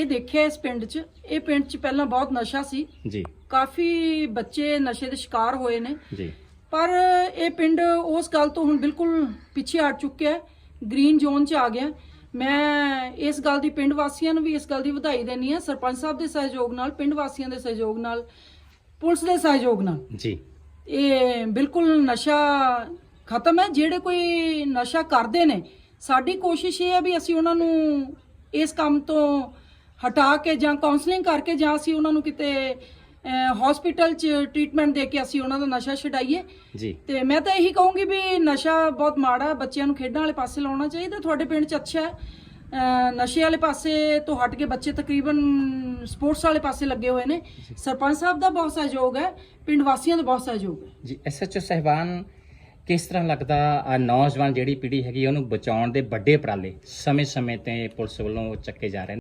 ਇਹ ਦੇਖਿਆ ਇਸ ਪਿੰਡ 'ਚ ਇਹ ਪਿੰਡ 'ਚ ਪਹਿਲਾਂ ਬਹੁਤ ਨਸ਼ਾ ਸੀ। ਜੀ। ਕਾਫੀ ਬੱਚੇ ਨਸ਼ੇ ਦੇ ਸ਼ਿਕਾਰ ਹੋਏ ਨੇ। ਜੀ। ਪਰ ਇਹ ਪਿੰਡ ਉਸ ਗੱਲ ਤੋਂ ਹੁਣ ਬਿਲਕੁਲ ਪਿੱਛੇ ਹਟ ਚੁੱਕਿਆ ਹੈ। ਗ੍ਰੀਨ ਜ਼ੋਨ 'ਚ ਆ ਗਿਆ। ਮੈਂ ਇਸ ਗੱਲ ਦੀ ਪਿੰਡ ਵਾਸੀਆਂ ਨੂੰ ਵੀ ਇਸ ਗੱਲ ਦੀ ਵਧਾਈ ਦੇਣੀ ਹੈ। ਸਰਪੰਚ ਸਾਹਿਬ ਦੇ ਸਹਿਯੋਗ ਨਾਲ ਪਿੰਡ ਵਾਸੀਆਂ ਦੇ ਸਹਿਯੋਗ ਨਾਲ ਪੁਲਿਸ ਦੇ ਸਹਿਯੋਗ ਨਾਲ। ਜੀ। ਇਹ ਬਿਲਕੁਲ ਨਸ਼ਾ ਖਤਮ ਹੈ। ਜਿਹੜੇ ਕੋਈ ਨਸ਼ਾ ਕਰਦੇ ਨੇ ਸਾਡੀ ਕੋਸ਼ਿਸ਼ ਇਹ ਹੈ ਵੀ ਅਸੀਂ ਉਹਨਾਂ ਨੂੰ ਇਸ ਕੰਮ ਤੋਂ ਹਟਾ ਕੇ ਜਾਂ ਕਾਉਂਸਲਿੰਗ ਕਰਕੇ ਜਾਂ ਅਸੀਂ ਉਹਨਾਂ ਨੂੰ ਕਿਤੇ ਹਸਪੀਟਲ 'ਚ ਟ੍ਰੀਟਮੈਂਟ ਦੇ ਕੇ ਅਸੀਂ ਉਹਨਾਂ ਦਾ ਨਸ਼ਾ ਛਡਾਈਏ। ਜੀ। ਤੇ ਮੈਂ ਤਾਂ ਇਹੀ ਕਹੂੰਗੀ ਵੀ ਨਸ਼ਾ ਬਹੁਤ ਮਾੜਾ ਬੱਚਿਆਂ ਨੂੰ ਖੇਡਾਂ ਵਾਲੇ ਪਾਸੇ ਲਾਉਣਾ ਚਾਹੀਦਾ ਤੁਹਾਡੇ ਪਿੰਡ 'ਚ ਅੱਛਾ ਹੈ। ਨਸ਼ੇ ਵਾਲੇ ਪਾਸੇ ਤੋਂ ਹਟ ਕੇ ਬੱਚੇ ਤਕਰੀਬਨ ਸਪੋਰਟਸ ਵਾਲੇ ਪਾਸੇ ਲੱਗੇ ਹੋਏ ਨੇ। ਸਰਪੰਚ ਸਾਹਿਬ ਦਾ ਬਹੁਤ ਸਹਿਯੋਗ ਹੈ ਪਿੰਡ ਵਾਸੀਆਂ ਦਾ ਬਹੁਤ ਸਹਿਯੋਗ ਹੈ। ਜੀ ਐਸਐਚਓ ਸਹਿਬਾਨ ਕਿਸ ਤਰ੍ਹਾਂ ਲੱਗਦਾ ਆ ਨੌਜਵਾਨ ਜਿਹੜੀ ਪੀੜ੍ਹੀ ਹੈਗੀ ਉਹਨੂੰ ਬਚਾਉਣ ਦੇ ਵੱਡੇ ਉਪਰਾਲੇ ਸਮੇਂ-ਸਮੇਂ ਤੇ ਪੁਲਿਸ ਵੱਲੋਂ ਚੱਕੇ ਜਾ ਰਹੇ ਨੇ?